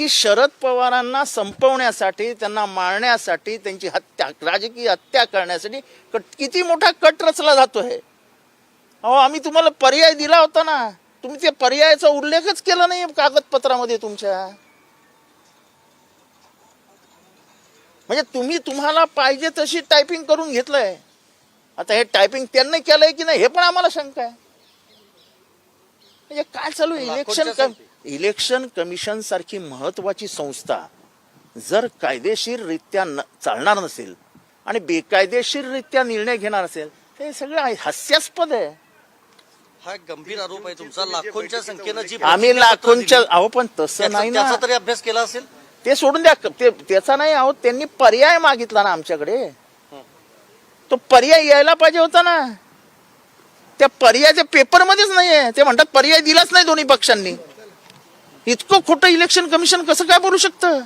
की शरद पवारांना संपवण्यासाठी त्यांना मारण्यासाठी त्यांची हत्या राजकीय हत्या करण्यासाठी कट किती मोठा कट रचला जातोय अहो आम्ही तुम्हाला पर्याय दिला होता ना. तुम्ही त्या पर्यायाचा उल्लेखच केला नाही कागदपत्रामध्ये तुमच्या. म्हणजे तुम्ही तुम्हाला पाहिजे तशी टायपिंग करून घेतलंय. आता हे टायपिंग त्यांनी केलंय की नाही हे पण आम्हाला शंका आहे. म्हणजे काय चालू इलेक्शन कम इलेक्शन कमिशन सारखी महत्वाची संस्था जर कायदेशीररित्या न चालणार नसेल आणि बेकायदेशीररित्या निर्णय घेणार असेल हे सगळं हास्यास्पद आहे. हा गंभीर आरोप आहे तुमचा. लाखोंच्या संख्येनं जी आम्ही लाखोंच्या अहो पण तसं नाही ना. त्याचा तरी अभ्यास केला असेल? ते सोडून द्या. ते त्याचा नाही आहोत त्यांनी पर्याय मागितला ना आमच्याकडे. तो पर्याय यायला पाहिजे होता ना. त्या पर्यायाच्या पेपरमध्येच नाही आहे ते म्हणतात पर्याय दिलाच नाही दोन्ही पक्षांनी. इतकं खोटं इलेक्शन कमिशन कसं काय बोलू शकतं?